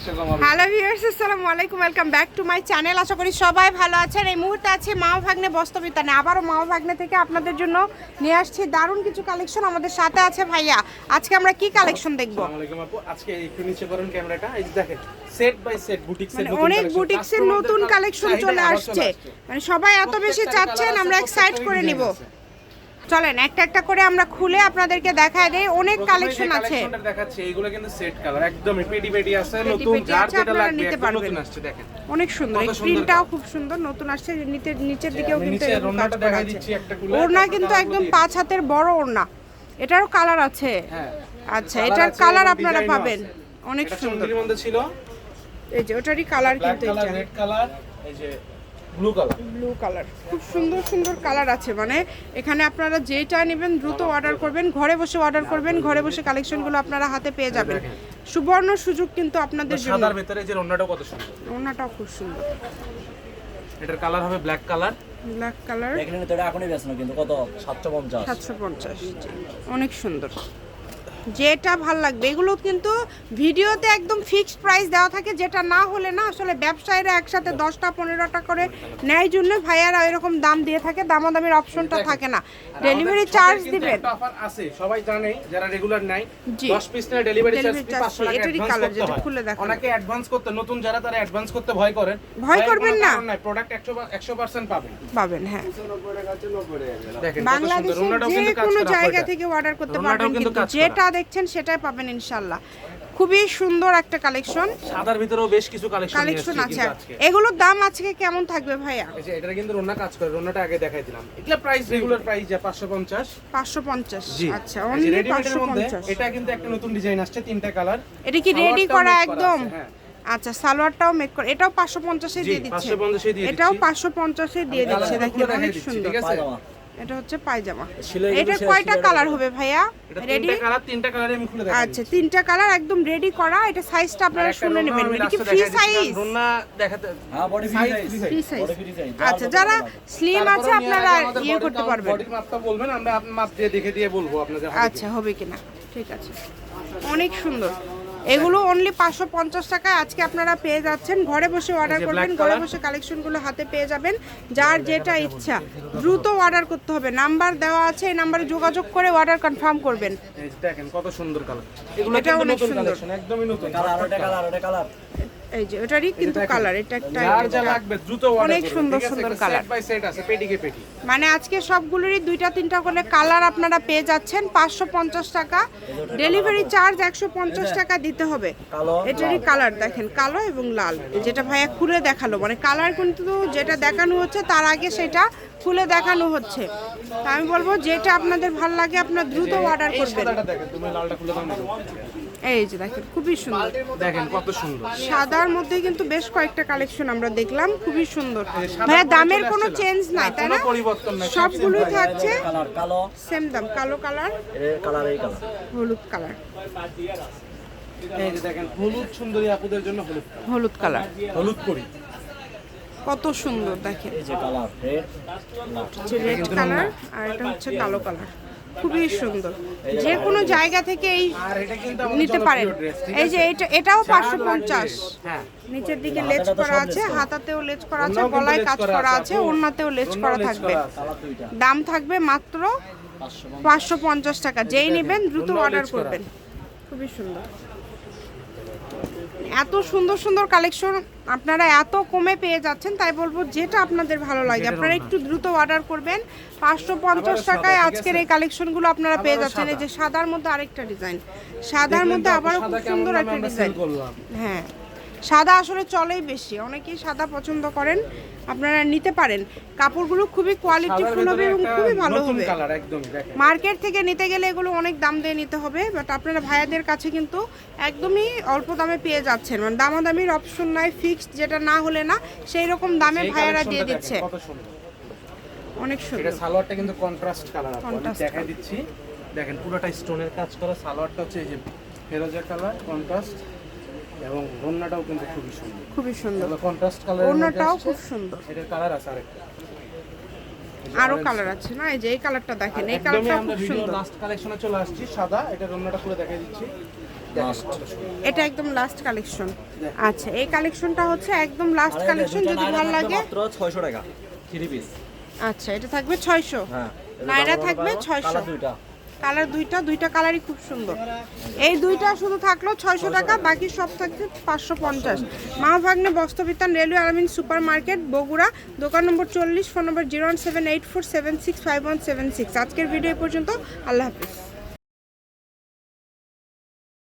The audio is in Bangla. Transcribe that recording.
হ্যালো ভিউয়ার্স আসসালামু আলাইকুম welcome back to my channel আশা করি সবাই ভালো আছেন। এই মুহূর্তে আছে মাও ভাগ্নে বস্তবিতানে আবারও মাও ভাগ্নে থেকে আপনাদের জন্য নিয়ে আসছি দারুণ কিছু কালেকশন আমাদের সাথে আছে ভাইয়া। আজকে আমরা কি কালেকশন দেখব? আজকে একটু নিচে করেন ক্যামেরাটা। এই দেখেন set by set boutique set অনেক বুটিক্সের নতুন কালেকশন চলে আসছে। মানে সবাই এত বেশি চাচ্ছেন আমরা এক্সাইট করে নিব। চলেন একটা একটা করে আমরা খুলে আপনাদেরকে দেখায় দেই। অনেক কালেকশন আছে। দেখাচ্ছে এইগুলো কিন্তু সেট কালার একদম পেটি পেটি আছে। নতুন যার যেটা লাগবে নিতে পারবেন। আসছে দেখেন। অনেক সুন্দর এই প্রিন্টটাও খুব সুন্দর নতুন আসছে নিচের নিচের দিকেও কিন্তু ওড়নাটা দেখাই দিচ্ছি একটা খুলে, ওড়না কিন্তু একদম পাঁচ হাতের বড় ওড়না। এটারও কালার আছে। হ্যাঁ আচ্ছা এটার কালার আপনারা পাবেন। অনেক সুন্দর। মধ্যে ছিল। এই যে ওটারই কালার কিন্তু এটা রেড কালার এই যে ব্লু কালার ব্লু কালার খুব সুন্দর সুন্দর কালার আছে। মানে এখানে আপনারা যেটা নেবেন দ্রুত অর্ডার করবেন ঘরে বসে অর্ডার করবেন ঘরে বসে কালেকশনগুলো আপনারা হাতে পেয়ে যাবেন। সুবর্ণ সুযোগ কিন্তু আপনাদের জন্য। সাদার ভিতরে যে ওড়নাটাও কত সুন্দর। ওড়নাটাও খুব সুন্দর। এটার কালার হবে ব্ল্যাক কালার ব্ল্যাক কালার এখানে তো এটা এখনই বেচনো কিন্তু কত? সাতশো পঞ্চাশ। সাতশো পঞ্চাশ অনেক সুন্দর। যেটা ভালো লাগবে। এগুলো কিন্তু ভিডিওতে একদম ফিক্সড প্রাইস দেওয়া থাকে যেটা না হলে না আসলে ব্যবসায়ীরা একসাথে দশটা পনেরোটা করে নেয় জন্য ভাইয়ারা এরকম দাম দিয়ে থাকে দামাদামির অপশনটা থাকে না। ডেলিভারি চার্জ দিবেন। অফার আছে সবাই জানে যারা রেগুলার নাই 10 পিস না ডেলিভারি চার্জ Delivery charge 500 টাকা এটারই করতে যেটা খুলে দেখানো। অনেকে অ্যাডভান্স করতে নতুন যারা তারা অ্যাডভান্স করতে ভয় করেন। ভয় করবেন না। প্রোডাক্ট 100 100% পাবেন। পাবেন হ্যাঁ। দেখেন কত সুন্দর বাংলাদেশের ওনাটাও যে কোনো জায়গা থেকে অর্ডার করতে পারবেন কিন্তু। যেটা দেখছেন সেটাই পাবেন ইনশাল্লাহ। খুবই সুন্দর একটা কালেকশন। সাদার ভিতরেও বেশ কিছু কালেকশন কালেকশন আছে। এগুলোর দাম আজকে কেমন থাকবে ভাইয়া? এটা কিন্তু রোনা কাজ করে রোনাটা আগে দেখাই দিলাম এগুলা প্রাইস রেগুলার প্রাইস যা 550 পাঁচশো পঞ্চাশ। জি। আচ্ছা অনলি ready-made এর পাঁচশো মধ্যে পঞ্চাশ। এটা কিন্তু একটা নতুন ডিজাইন আসছে তিনটা কালার এটা কি রেডি সালোয়ারটাও করা একদম? হ্যাঁ। আচ্ছা সালোয়ারটাও মেক করে এটাও পাঁচশো পঞ্চাশে জি, দিয়ে দিচ্ছে। 550 দিয়ে এটাও দিচ্ছি। পাঁচশো পঞ্চাশে দিয়ে দিচ্ছে। দেখেন অনেক সুন্দর। ঠিক আছে? এটা হচ্ছে পায়জামা। কিন্তু কয়টা কালার হবে? ভাইয়া? রেডি তিনটা কালার তিনটা কালারে আমি খুলে দেখাই আচ্ছা তিনটা কালার একদম রেডি করা এটা সাইজটা আপনারা শুনে নেবেন। এটা কি ফ্রি সাইজ রোনা দেখাতে হ্যাঁ body free size free size body free size আচ্ছা যারা স্লিম আছে আপনারা ইয়ে করতে পারবেন। বডির মাপটা বলবেন আমরা মাপ দিয়ে দেখে দিয়ে বলব আপনাদের আচ্ছা হবে কিনা। ঠিক আছে। অনেক সুন্দর। এগুলো অনলি পাঁচশো পঞ্চাশ টাকায় আজকে আপনারা পেয়ে যাচ্ছেন। ঘরে বসে অর্ডার করবেন ঘরে বসে কালেকশনগুলো হাতে পেয়ে যাবেন যার যেটা ইচ্ছা। দ্রুত অর্ডার করতে হবে। নাম্বার দেওয়া আছে এই নাম্বারে যোগাযোগ করে অর্ডার কনফার্ম করবেন। দেখেন কত সুন্দর কালার এটা অনেক সুন্দর। একদমই নতুন। কালার ওটা কালার ওটা কালার এই যে ওটারই কিন্তু কালার এটা একটা লাগবে দ্রুত অনেক সুন্দর সুন্দর বাই সেট আছে পেটি। মানে আজকে সবগুলোরই দুইটা তিনটা করে কালার আপনারা পেয়ে যাচ্ছেন পাঁচশো পঞ্চাশ টাকা। ডেলিভারি চার্জ একশো পঞ্চাশ টাকা দিতে হবে। এটারই কালার দেখেন কালো এবং লাল। যেটা ভাইয়া খুলে দেখাল মানে কালার কিন্তু যেটা দেখানো হচ্ছে তার আগে সেটা খুলে দেখানো হচ্ছে। আমি বলব যেটা আপনাদের ভালো লাগে আপনার দ্রুত অর্ডার করবেন। এই যে দেখেন খুবই সুন্দর। দেখেন কত সুন্দর। সাদার মধ্যে কিন্তু বেশ কয়েকটা কালেকশন আমরা দেখলাম খুবই সুন্দর। ভাইয়া দামের কোনো চেঞ্জ নাই তাই না? পরিবর্তন নাই, সবগুলোই থাকছে। কালার কালো। সেম দাম কালো কালার কালার এই কালার হলুদ কালার এই যে দেখেন হলুদ সুন্দরী আপুদের জন্য হলুদ। হলুদ কালার হলুদ করি। কত সুন্দর দেখেন। এই যে কালার রেড কালার আর এটা হচ্ছে কালো কালার। খুবই সুন্দর। যে কোনো জায়গা থেকে এই নিতে পারেন। এই যে এটা এটাও পাঁচশো পঞ্চাশ। হ্যাঁ। নিচের দিকে লেজ করা আছে হাতাতেও লেজ করা আছে গলায় কাজ করা আছে, ওড়নাতেও লেজ করা থাকবে। দাম থাকবে মাত্র পাঁচশো পাঁচশো পঞ্চাশ টাকা। যেই নেবেন দ্রুত অর্ডার করবেন। খুবই সুন্দর। এত সুন্দর সুন্দর কালেকশন আপনারা এত কমে পেয়ে যাচ্ছেন তাই বলব যেটা আপনাদের ভালো লাগে। আপনারা একটু দ্রুত অর্ডার করবেন। পাঁচশো পঞ্চাশ টাকায় আজকের? এই কালেকশনগুলো আপনারা পেয়ে যাচ্ছেন। এই যে সাদার মধ্যে আরেকটা ডিজাইন সাদার মধ্যে আবারও খুব সুন্দর একটা ডিজাইন হ্যাঁ। সাদা আসলে চলেই বেশি। অনেকেই সাদা পছন্দ করেন আপনারা নিতে পারেন। কাপড়গুলো খুবই কোয়ালিটিফুল সাদার হবে এবং খুবই ভালো হবে। মার্কেট থেকে নিতে গেলে এগুলো অনেক দাম দিয়ে নিতে হবে বাট আপনারা ভাইয়াদের কাছে কিন্তু একদমই অল্প দামে পেয়ে যাচ্ছেন। মানে দামাদামির অপশন নাই ফিক্সড যেটা না হলে না সেই রকম দামে ভাইয়ারা দিয়ে দিচ্ছে। কত সুন্দর। অনেক এটা সালোয়ারটা কিন্তু কন্ট্রাস্ট কালার আপু আমি দেখাই দিচ্ছি। দেখেন পুরোটা স্টোনের কাজ করা। সালোয়ারটা হচ্ছে এই যে ফেরোজা কালার কন্ট্রাস্ট এবং ওড়নাটাও কিন্তু খুবই সুন্দর। খুবই সুন্দর। কন্ট্রাস্ট কালার ওড়নাটাও খুব সুন্দর। এটার কালার আছে আরেকটা। আরও কালার আছে না? এই যে এই কালারটা দেখেন এই আমরা খুব সুন্দর। লাস্ট কালেকশনে চলে আসছি সাদা। এটা ওড়নাটা খুলে দেখাই দিচ্ছি। এটা একদম লাস্ট কালেকশন আচ্ছা এই কালেকশনটা হচ্ছে একদম লাস্ট কালেকশন যদি ভালো লাগে। মাত্র 600 টাকা থ্রি পিস আচ্ছা এটা থাকবে ছয়শো। হ্যাঁ নায়রা থাকবে 600 কালার দুইটা। কালার দুইটা দুইটা কালারই খুব সুন্দর। এই দুইটা শুধু থাকল ছয়শো টাকা, বাকি সব থাকছে পাঁচশো পঞ্চাশ। মা ভাগ্নে বস্ত্রবিতান railway Almin super market Bogura, দোকান নম্বর চল্লিশ, phone number zero one seven eight four seven six five one seven six. আজকের ভিডিও পর্যন্ত, আল্লাহ হাফিজ।